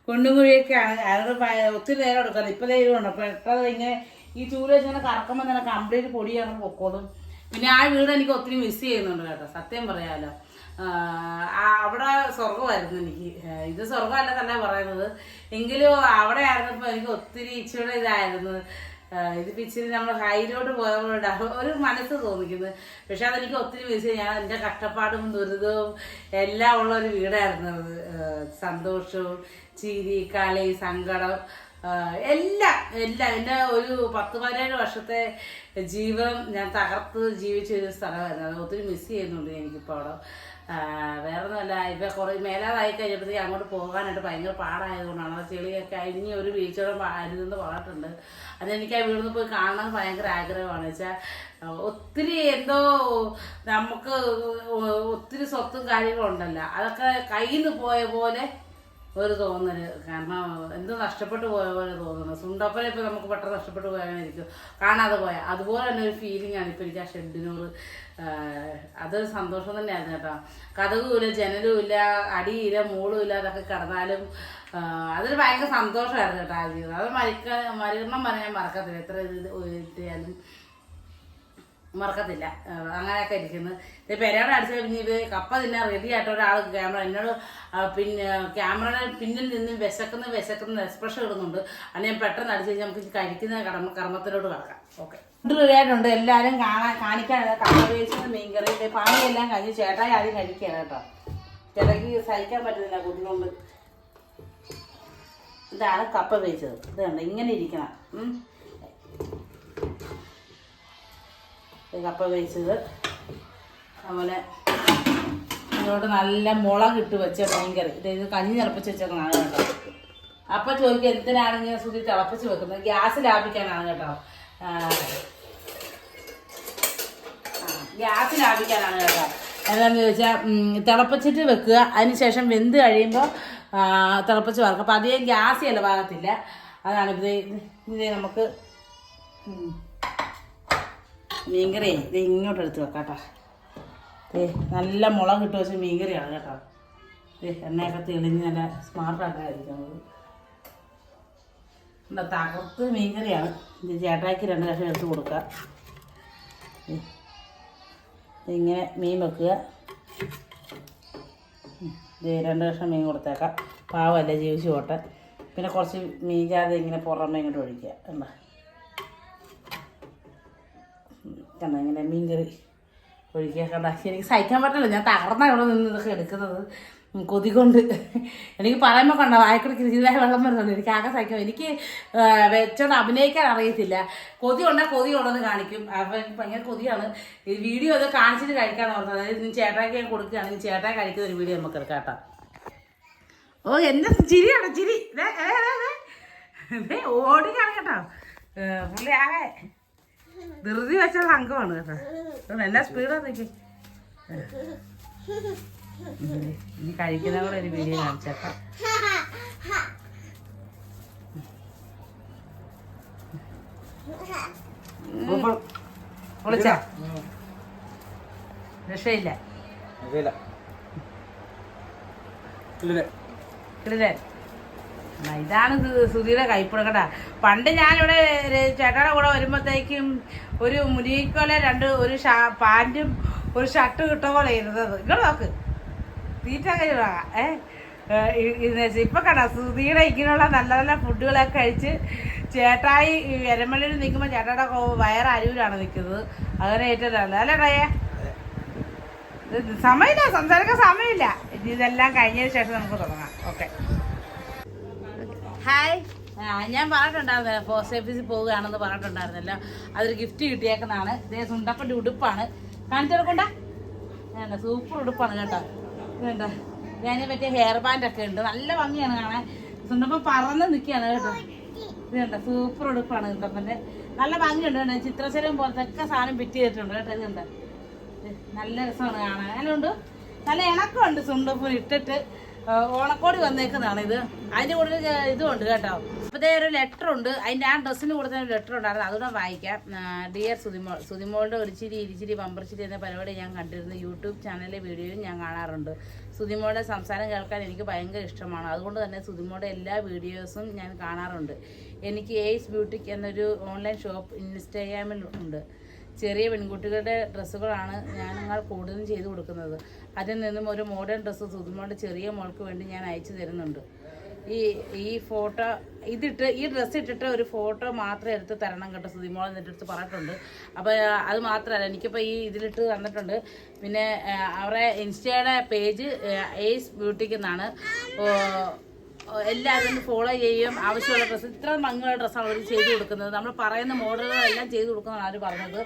കുണ്ടും കുഴിയൊക്കെയാണ്. ഭയ- ഒത്തിരി നേരം എടുക്കാം ഇപ്പം ദൈവമുണ്ട് പെട്ടെന്ന് ഇങ്ങനെ ഈ ചൂൽ വെച്ച് ഇങ്ങനെ കറക്കുമ്പോൾ തന്നെ കംപ്ലീറ്റ് പൊടിയാണ് പൊക്കോളും. പിന്നെ ആ വീട് എനിക്ക് ഒത്തിരി മിസ് ചെയ്യുന്നുണ്ട് കേട്ടോ. സത്യം ആ അവിടെ സ്വർഗമായിരുന്നു എനിക്ക്. ഇത് സ്വർഗമല്ല തന്നെ പറയുന്നത്. എങ്കിലും അവിടെ ആയിരുന്നപ്പോൾ എനിക്ക് ഒത്തിരി ഇച്ചിരി ഇതായിരുന്നു. ഇത് പിച്ചിരി നമ്മൾ ഹൈലോട്ട് പോയപ്പോഴാ ഒരു മനസ്സ് തോന്നിക്കുന്നത് പക്ഷെ അതെനിക്ക് ഒത്തിരി ചെയ്യും ഞാൻ എന്റെ കഷ്ടപ്പാടും ദുരിതവും എല്ലാം ഉള്ള ഒരു വീടായിരുന്നു അത്. സന്തോഷവും ചിരി കളി സങ്കടം എല്ലാം എല്ലാം. എന്റെ ഒരു പത്ത് പതിനേഴ് വർഷത്തെ ജീവിതം ഞാൻ തകർത്ത് ജീവിച്ച ഒരു സ്ഥലമായിരുന്നു. അത് ഒത്തിരി മിസ് ചെയ്യുന്നുണ്ട് എനിക്കിപ്പോൾ അവിടെ. വേറെ ഒന്നുമല്ല ഇപ്പം കുറേ മേലാതായി കഴിഞ്ഞപ്പോഴത്തേക്ക് അങ്ങോട്ട് പോകാനായിട്ട് ഭയങ്കര പാടായതുകൊണ്ടാണ്. ചെളിയൊക്കെ ഇനി ഒരു വീഴ്ചയോടെ അരുതെന്ന് പറഞ്ഞിട്ടുണ്ട് അതെനിക്ക് ആ വീടിന്ന് പോയി കാണണം ഭയങ്കര ആഗ്രഹമാണ്. വെച്ചാൽ ഒത്തിരി എന്തോ നമുക്ക് ഒത്തിരി സ്വത്തും കാര്യങ്ങളും ഉണ്ടല്ലോ. അതൊക്കെ കയ്യിൽ നിന്ന് പോയ പോലെ ഒരു തോന്നൽ. കാരണം എന്ത് നഷ്ടപ്പെട്ടു പോയ പോലെ തോന്നുന്നു. സുണ്ടപ്പനെ ഇപ്പൊ നമുക്ക് പെട്ടെന്ന് നഷ്ടപ്പെട്ടു പോയായിരിക്കും കാണാതെ പോയാൽ. അതുപോലെ തന്നെ ഒരു ഫീലിംഗ് ആണ് ഇപ്പൊ എനിക്ക് ആ ഷെഡിനോട് അതൊരു സന്തോഷം തന്നെയായിരുന്നു കേട്ടോ. കഥകുമില്ല ജനലും ഇല്ല അടിയില്ല മൂളുമില്ല അതൊക്കെ കിടന്നാലും അതൊരു ഭയങ്കര സന്തോഷമായിരുന്നു കേട്ടോ ആ ജീവിതം. അത് മരിക്ക മരണം പറഞ്ഞ ഞാൻ മറക്കത്തില്ല. എത്ര ഇത് മറക്കത്തില്ല. അങ്ങനെയൊക്കെ ഇരിക്കുന്നു. ഇത് പെരയുടെ അടിച്ച പിന്നെ ഇത് കപ്പ തിന്നാൻ റെഡി ആയിട്ട് ഒരാൾ ക്യാമറ എന്നോട് പിന്നെ ക്യാമറയുടെ പിന്നിൽ നിന്ന് വിശക്കുന്ന വിശക്കുന്ന എക്സ്പ്രഷൻ ഇടുന്നുണ്ട്. അത് ഞാൻ പെട്ടെന്ന് അടിച്ച് കഴിഞ്ഞാൽ നമുക്ക് കഴിക്കുന്ന കർമ്മ കർമ്മത്തിലോട്ട് കിടക്കാം. ഓക്കെ ഫുഡ് എല്ലാരും കാണാൻ കാണിക്കാനുള്ള കപ്പ വേവിച്ചത് മീൻകറി. ദേ പണിയെല്ലാം കഴിഞ്ഞ് ചേട്ടായി ആദ്യം കഴിക്കുകയാണ് കേട്ടോ. ചേട്ടയ്ക്ക് സഹിക്കാൻ പറ്റുന്നില്ല കുട്ടികൊണ്ട് ഇതാണ് കപ്പ വേവിച്ചത് ഇത് കണ്ട? ഇങ്ങനെ ഇരിക്കണം. കപ്പ വേവിച്ചത് അതുപോലെ അതിനോട് നല്ല മുളക് ഇട്ട് വെച്ച മീൻകറി. ഇത് ഇത് കഞ്ഞി തിളപ്പിച്ച് വെച്ചേക്കണാണ് കേട്ടോ. അപ്പൊ ചോദിക്കുക എന്തിനാണ് ഇങ്ങനെ സുതി തിളപ്പിച്ച് വെക്കുന്നത്? ഗ്യാസ് ലാഭിക്കാനാണ് കേട്ടോ ഗ്യാസ് ലാഭിക്കാനാണ് കേട്ടോ. എന്താണെന്ന് ചോദിച്ചാൽ തിളപ്പിച്ചിട്ട് വെക്കുക. അതിനുശേഷം വെന്ത് കഴിയുമ്പോൾ തിളപ്പിച്ച് വറക്കും അപ്പോൾ അധികം ഗ്യാസ് ചിലവാകത്തില്ല അതാണ് ഇത്. ഇത് നമുക്ക്. മീൻകറി. ഇത് ഇങ്ങോട്ട് എടുത്ത് വെക്കാം കേട്ടോ. ഏ നല്ല മുളക് ഇട്ട് വെച്ച മീൻകറിയാണ് കേട്ടോ. ഏ എണ്ണയൊക്കെ തെളിഞ്ഞ് നല്ല നമുക്ക് എന്താ തകർത്ത് മീൻകറിയാണ്. ഇത് ചേട്ടായിക്ക് രണ്ട് കഷ്ണം എടുത്ത് കൊടുക്കുക ഇങ്ങനെ മീൻ വെക്കുക. രണ്ട് കഷ്ണം മീൻ കൊടുത്തേക്കാം. പാവല്ല ജീവിച്ചു പോട്ടെ. പിന്നെ കുറച്ച് മീൻ ജാതി ഇങ്ങനെ പുറമേ ഇങ്ങോട്ട് ഒഴിക്കുക. എന്താ കണ്ട ഇങ്ങനെ മീൻ കറി ഒഴിക്കുക. കണ്ട? എനിക്ക് സഹിക്കാൻ പറ്റില്ല. ഞാൻ തകർന്നാണ് ഇവിടെ നിന്ന് ഇതൊക്കെ എടുക്കുന്നത്. കൊതി കൊണ്ട് എനിക്ക് പറയുമ്പോൾ കണ്ട വായക്കുടിക്ക് ഇതായ വെള്ളം വരുന്നുണ്ട്. എനിക്ക് ആകെ സഹിക്കാം. എനിക്ക് വെച്ചത് അഭിനയിക്കാൻ അറിയത്തില്ല. കൊതി ഉണ്ടെങ്കിൽ കൊതി ഉണ്ടെന്ന് കാണിക്കും. അപ്പം എനിക്ക് ഭയങ്കര കൊതിയാണ്. ഈ വീഡിയോ അത് കാണിച്ചിട്ട് കഴിക്കാൻ ഓർത്തത്. അതായത് നീ ചേട്ടാക്കി ഞാൻ കൊടുക്കുകയാണെങ്കിൽ ചേട്ടാ കഴിക്കുന്ന ഒരു വീഡിയോ നമുക്ക് എടുക്കാം ഓ എന്നെ ചിരിയാണ് ചിരി. ഓടിക്കാണ് കേട്ടോ പുള്ളി ആകെ ധൃതി വെച്ച സംഘമാണ് കേട്ടോ. എന്നെ എന്നാ സ്പീഡാ നോക്കി ഇനി കഴിക്കുന്ന കൂടെ ഒരു വീഡിയോ കാണിച്ചേക്കാം. വിളിച്ച രക്ഷയില്ല. ഇതാണ് സുധീര സുധിയുടെ കൈപ്പിട പണ്ട് ഞാനിവിടെ ചേട്ടയുടെ കൂടെ വരുമ്പോഴത്തേക്കും ഒരു മുനിക്കോലെ രണ്ട് ഒരു പാന്റും ഒരു ഷർട്ട് കിട്ടുമ്പോൾ പോലെ ഇരുന്നത് ഇങ്ങോട്ട് നോക്ക്. തീറ്റ കഴിവാ. ഏ? ഇപ്പം കണ്ട സുധിയുടെ ഇങ്ങനെയുള്ള നല്ല നല്ല ഫുഡുകളൊക്കെ കഴിച്ച് ചേട്ടായി എരമലയിൽ നിൽക്കുമ്പോൾ ചേട്ടായുടെ വയറ അരൂരാണ് നിൽക്കുന്നത് അങ്ങനെ ഏറ്റവും നല്ല അല്ലേ ഡയേ സമയമില്ല സംസാരിക്കാൻ സമയമില്ല. ഇതെല്ലാം കഴിഞ്ഞതിന് ശേഷം നമുക്ക് തുടങ്ങാം. ഓക്കെ. ഹായ്. ഞാൻ പറഞ്ഞിട്ടുണ്ടായിരുന്നു പോസ്റ്റ് ഓഫീസിൽ പോവുകയാണെന്ന് പറഞ്ഞിട്ടുണ്ടായിരുന്നല്ലോ. അതൊരു ഗിഫ്റ്റ് കിട്ടിയേക്കുന്നതാണ്. ഇതേ സുണ്ടപ്പന്റെ ഉടുപ്പാണ്. കാണിച്ചെടുക്കണ്ട സൂപ്പർ ഉടുപ്പാണ് കേട്ടോ. വേണ്ട ഞാൻ പറ്റിയ ഹെയർ ബാൻഡ് ഒക്കെ ഉണ്ട്. നല്ല ഭംഗിയാണ് കാണാൻ. സുണ്ടപ്പൻ പറന്ന് നിൽക്കുകയാണ് കേട്ടോ. ഇത് കണ്ട സൂപ്പർ ഉടുപ്പാണ് സുണ്ടപ്പന്റെ നല്ല ഭംഗിയുണ്ട് കേട്ടോ. ചിത്രശലം പോലത്തെ സാധനം ഫിറ്റ് ചെയ്തിട്ടുണ്ട് കേട്ടോ. ഇത് കണ്ട നല്ല രസമാണ് കാണാൻ. അതിലുണ്ട് നല്ല ഇണക്കമുണ്ട് സുണ്ടപ്പൂർ ഇട്ടിട്ട്. ഓണക്കോടി വന്നേക്കുന്നതാണ് ഇത്. അതിന്റെ കൂടെ ഇതും ഉണ്ട് കേട്ടോ. ഇപ്പോഴത്തെ ഒരു ലെറ്റർ ഉണ്ട്. അതിന്റെ ആ ഡ്രസ്സിന് കൊടുത്ത ഒരു ലെറ്റർ ഉണ്ടായിരുന്നു. അതുകൂടെ വായിക്കാം. ഡിയർ സുതിമോൾ സുതിമോളുടെ ഒരു ചിരി ഇരിച്ചിരി പമ്പർച്ചിരി എന്ന പരിപാടി ഞാൻ കണ്ടിരുന്നു. യൂട്യൂബ് ചാനലിലെ വീഡിയോയും ഞാൻ കാണാറുണ്ട്. സുതിമോളുടെ സംസാരം കേൾക്കാൻ എനിക്ക് ഭയങ്കര ഇഷ്ടമാണ്. അതുകൊണ്ട് തന്നെ സുതിമോളുടെ എല്ലാ വീഡിയോസും ഞാൻ കാണാറുണ്ട്. എനിക്ക് എയ്സ് ബ്യൂട്ടിക് എന്നൊരു ഓൺലൈൻ ഷോപ്പ് ഇൻസ്റ്റാഗ്രാമിൽ ഉണ്ട്. ചെറിയ പെൺകുട്ടികളുടെ ഡ്രസ്സുകളാണ് ഞങ്ങൾ കൂടുതലും ചെയ്തു കൊടുക്കുന്നത്. അതിൽ നിന്നും ഒരു മോഡേൺ ഡ്രസ്സ് സുതിമോളുടെ ചെറിയ മോൾക്ക് വേണ്ടി ഞാൻ അയച്ചു തരുന്നുണ്ട്. ഈ ഈ ഫോട്ടോ ഇതിട്ട് ഈ ഡ്രസ് ഇട്ടിട്ട് ഒരു ഫോട്ടോ മാത്രം എടുത്ത് തരണം കേട്ടോ സുതിമോൾ എന്നിട്ട് എടുത്ത് പറഞ്ഞിട്ടുണ്ട്. അപ്പോൾ അത് മാത്രമല്ല എനിക്കിപ്പോൾ ഈ ഇതിലിട്ട് തന്നിട്ടുണ്ട്. പിന്നെ അവരുടെ ഇൻസ്റ്റയുടെ പേജ് എയ്സ് ബ്യൂട്ടിക്ക് എന്നാണ് എല്ലാവരും ഒന്ന് ഫോളോ ചെയ്യും ആവശ്യമുള്ള ഡ്രസ്സ് ഇത്ര ഭംഗിയുള്ള ഡ്രസ്സാണ് അവർ ചെയ്തു കൊടുക്കുന്നത്. നമ്മൾ പറയുന്ന മോഡലുകളെല്ലാം ചെയ്തു കൊടുക്കുന്നതാണ് അവർ പറഞ്ഞത്?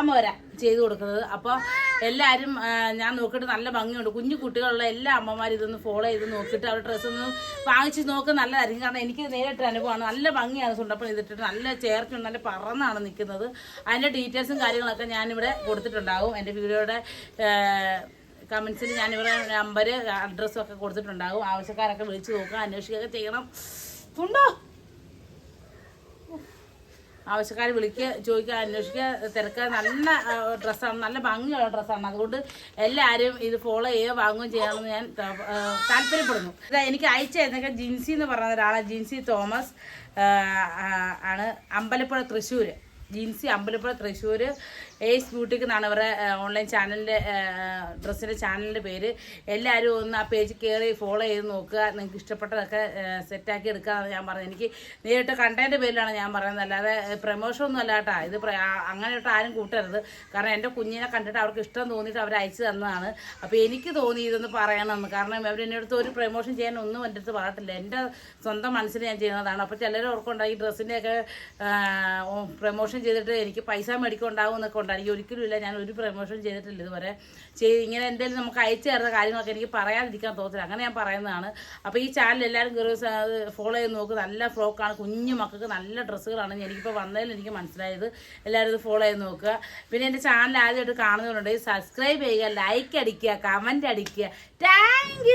അമ്മ വരാം ചെയ്തു കൊടുക്കുന്നത്. അപ്പോൾ എല്ലാവരും ഞാൻ നോക്കിയിട്ട് നല്ല ഭംഗിയുണ്ട്. കുഞ്ഞു കുട്ടികളുള്ള എല്ലാ അമ്മമാരും ഇതൊന്ന് ഫോളോ ചെയ്ത് നോക്കിയിട്ട് അവരുടെ ഡ്രസ്സ് ഒന്ന് വാങ്ങിച്ച് നോക്കുക നല്ലതായിരിക്കും. കാരണം എനിക്ക് നേരിട്ട് അനുഭവമാണ്. നല്ല ഭംഗിയാണ് സുണ്ടപ്പൻ ഇതിട്ടിട്ട് നല്ല ചേർച്ചുണ്ട് നല്ല പറന്നാണ് നിൽക്കുന്നത്. അതിന്റെ ഡീറ്റെയിൽസും കാര്യങ്ങളൊക്കെ ഞാനിവിടെ കൊടുത്തിട്ടുണ്ടാകും. എന്റെ വീഡിയോയുടെ കമൻസിൽ ഞാനിവിടെ നമ്പർ അഡ്രസ്സും ഒക്കെ കൊടുത്തിട്ടുണ്ടാകും. ആവശ്യക്കാരൊക്കെ വിളിച്ച് നോക്കുക അന്വേഷിക്കുകയൊക്കെ ചെയ്യണം. ഉണ്ടോ? ആവശ്യക്കാർ വിളിക്കുക ചോദിക്കുക അന്വേഷിക്കുക. തിരക്കുക നല്ല ഡ്രസ്സാണ് നല്ല ഭംഗിയുള്ള ഡ്രസ്സാണ് അതുകൊണ്ട് എല്ലാവരും ഇത് ഫോളോ ചെയ്യുക വാങ്ങുകയും ചെയ്യണമെന്ന് ഞാൻ താല്പര്യപ്പെടുന്നു. എനിക്ക് അയച്ചു തരുന്നൊക്കെ ജിൻസി എന്ന് പറയുന്ന ഒരാളാണ് ജിൻസി തോമസ്. ആണ്. അമ്പലപ്പുഴ തൃശ്ശൂർ ജീൻസി അമ്പലപ്പുഴ തൃശ്ശൂർ ഏസ് ബ്യൂട്ടിക്ക് എന്നാണ് അവരുടെ ഓൺലൈൻ ചാനലിന്റെ ഡ്രസ്സിന്റെ ചാനലിന്റെ പേര്. എല്ലാവരും ഒന്ന് ആ പേജ് കയറി ഫോളോ ചെയ്ത് നോക്കുക. നിങ്ങൾക്ക് ഇഷ്ടപ്പെട്ടതൊക്കെ സെറ്റാക്കി എടുക്കാമെന്ന് ഞാൻ പറഞ്ഞത്. എനിക്ക് നേരിട്ട് കണ്ടതിന്റെ പേരിലാണ് ഞാൻ പറയുന്നത്. അല്ലാതെ പ്രമോഷൻ ഒന്നും അല്ല കേട്ടോ. ഇത് പ്ര- അങ്ങനെ ഇട്ട് ആരും കൂട്ടരുത്. കാരണം എന്റെ കുഞ്ഞിനെ കണ്ടിട്ട് അവർക്ക് ഇഷ്ടം തോന്നിയിട്ട് അവർ അയച്ചു തന്നതാണ്. അപ്പോൾ എനിക്ക് തോന്നി ഇതൊന്ന് പറയണമെന്ന്. കാരണം അവർ അടുത്ത് ഒരു പ്രമോഷൻ ചെയ്യാൻ ഒന്നും എന്റെ അടുത്ത് പറഞ്ഞിട്ടില്ല എന്റെ സ്വന്തം മനസ്സിൽ ഞാൻ ചെയ്യുന്നതാണ്. അപ്പോൾ ചിലർ ഓർക്കുണ്ട് ഈ ഡ്രസ്സിന്റെയൊക്കെ പ്രമോഷൻ ചെയ്തിട്ട് എനിക്ക് പൈസ മേടിക്കുണ്ടാവും എന്നൊക്കെ ഉണ്ടായിരിക്കും ഒരിക്കലും ഇല്ല. ഞാൻ ഒരു പ്രമോഷൻ ചെയ്തിട്ടില്ല ഇതുവരെ. ചെയ്ത് ഇങ്ങനെ എന്തെങ്കിലും നമുക്ക് അയച്ചു തരുന്ന കാര്യങ്ങളൊക്കെ എനിക്ക് പറയാതിരിക്കാൻ തോന്നില്ല അങ്ങനെ ഞാൻ പറയുന്നതാണ്. അപ്പോൾ ഈ ചാനൽ എല്ലാവരും കയറി ഫോളോ ചെയ്ത് നോക്ക്. നല്ല ഫ്രോക്കാണ്. കുഞ്ഞു മക്കൾക്ക് നല്ല ഡ്രസ്സുകളാണ്. എനിക്കിപ്പോൾ വന്നതിൽ എനിക്ക് മനസ്സിലായത്. എല്ലാവരും ഇത് ഫോളോ ചെയ്ത് നോക്കുക. പിന്നെ എന്റെ ചാനൽ ആദ്യമായിട്ട് കാണുന്നവരുണ്ടെങ്കിൽ സബ്സ്ക്രൈബ് ചെയ്യുക ലൈക്ക് അടിക്കുക കമന്റ് അടിക്കുക. താങ്ക്